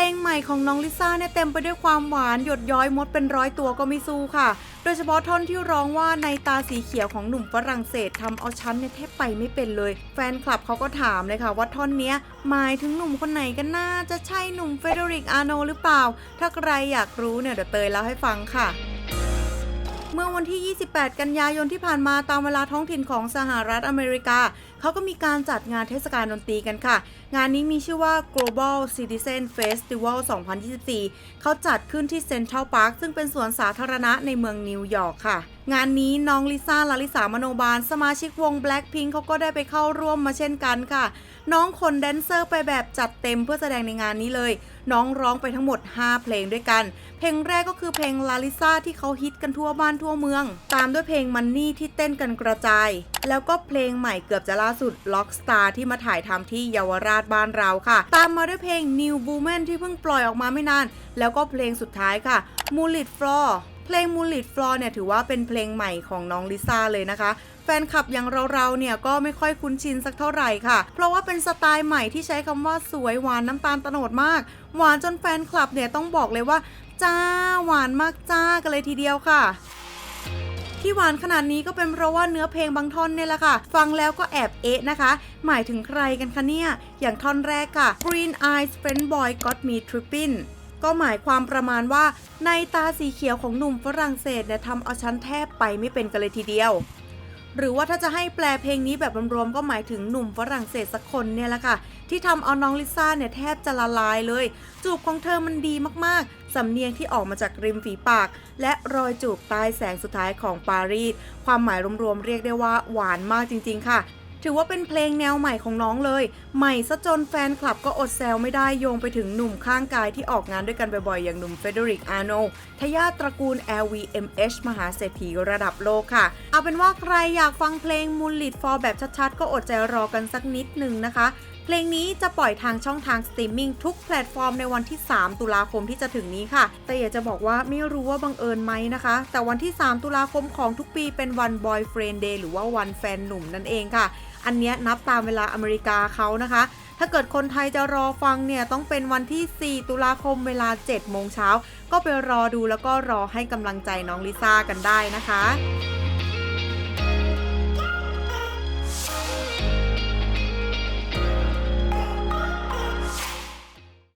ลงใหม่ของน้องลิซ่าเนี่ยเต็มไปด้วยความหวานหยดย้อยมดเป็นร้อยตัวก็ไม่สู้ค่ะ โดยเฉพาะท่อนที่ร้องว่าในตาสีเขียวของหนุ่มฝรั่งเศสทำเอาชั้นเนี่ยแทบไปไม่เป็นเลย แฟนคลับเขาก็ถามเลยค่ะว่าท่อนเนี้ยหมายถึงหนุ่มคนไหนกันน่าจะใช่หนุ่มเฟเดริกอาโนหรือเปล่า ถ้าใครอยากรู้เนี่ยเดี๋ยวเตยเล่าให้ฟังค่ะ มื่อวันที่ 28 กันยายนที่ผ่านมาตามเวลาท้องถิ่นของสหรัฐอเมริกา เขาก็มีการจัดงานเทศกาลดนตรีกันค่ะ งานนี้มีชื่อว่า Global Citizen Festival 2024 เขาจัดขึ้นที่ Central Park ซึ่งเป็นสวนสาธารณะในเมืองนิวยอร์กค่ะงานนี้น้องลิซ่าลาลิสามโนบาล สมาชิกวง Blackpink เขาก็ได้ไปเข้าร่วมมาเช่นกันค่ะ น้องคนแดนเซอร์ไปแบบจัดเต็มเพื่อแสดงในงานนี้เลย น้องร้องไปทั้งหมด 5 เพลงด้วยกัน เพลงแรกก็คือเพลงลาลิซ่าที่เขาฮิตกันทั่วบ้านทั่วเมือง ตามด้วยเพลงมันนี่ที่เต้นกันกระจาย แล้วก็เพลงใหม่เกือบจะล่าสุด Lock Star ที่มาถ่ายทำที่เยาวราชบ้านเราค่ะ ตามมาด้วยเพลง New Woman ที่เพิ่งปล่อยออกมาไม่นาน แล้วก็เพลงสุดท้ายค่ะ m u l i t Floor เพลง m u l i t Floor เนี่ยถือว่าเป็นเพลงใหม่ของน้องลิซ่าเลยนะคะ แฟนคลับอย่างเราๆเนี่ยก็ไม่ค่อยคุ้นชินสักเท่าไหร่ค่ะ เพราะว่าเป็นสไตล์ใหม่ที่ใช้คำว่าสวยหวานน้ำตาลตโนดมาก หวานจนแฟนคลับเนี่ยต้องบอกเลยว่า จ้าหวานมากจ้ากันเลยทีเดียวค่ะที่หวานขนาดนี้ก็เป็นเพราะว่าเนื้อเพลงบางท่อนเนี่ยแหละค่ะ ฟังแล้วก็แอบเอ๊ะนะคะ หมายถึงใครกันคะเนี่ย อย่างท่อนแรกค่ะ Green Eyes Friend Boy Got Me Trippin' ก็หมายความประมาณว่าในตาสีเขียวของหนุ่มฝรั่งเศสเนี่ยทำเอาฉันแทบไปไม่เป็นกันเลยทีเดียว หรือว่าถ้าจะให้แปลเพลงนี้แบบรวมๆก็หมายถึงหนุ่มฝรั่งเศสสักคนเนี่ยแหละค่ะ ที่ทำเอาน้องลิซ่าเนี่ยแทบจะละลายเลย จูบของเธอมันดีมากๆ สำเนียงที่ออกมาจากริมฝีปาก และรอยจูบใต้แสงสุดท้ายของปารีสความหมายรวมๆเรียกได้ว่าหวานมากจริง ๆ ค่ะ ถือว่าเป็นเพลงแนวใหม่ของน้องเลย ใหม่ซะจนแฟนคลับก็อดแซวไม่ได้โยงไปถึงหนุ่มข้างกายที่ออกงานด้วยกันบ่อยๆ อย่างหนุ่มเฟเดริกอาโนทายาทตระกูล LVMH มหาเศรษฐีระดับโลกค่ะ เอาเป็นว่าใครอยากฟังเพลงมูลลิดฟอร์แบบชัดๆ ก็อดใจรอกันสักนิดหนึ่งนะคะเพลงนี้จะปล่อยทางช่องทางสตรีมมิ่งทุกแพลตฟอร์มในวันที่ 3 ตุลาคมที่จะถึงนี้ค่ะ แต่อยากจะบอกว่าไม่รู้ว่าบังเอิญไหมนะคะ แต่วันที่ 3 ตุลาคมของทุกปีเป็นวัน Boyfriend Day หรือว่าวันแฟนหนุ่มนั่นเองค่ะ อันนี้นับตามเวลาอเมริกาเขานะคะ ถ้าเกิดคนไทยจะรอฟังเนี่ยต้องเป็นวันที่ 4 ตุลาคมเวลา 7 โมงเช้า ก็ไปรอดูแล้วก็รอให้กำลังใจน้องลิซ่ากันได้นะคะ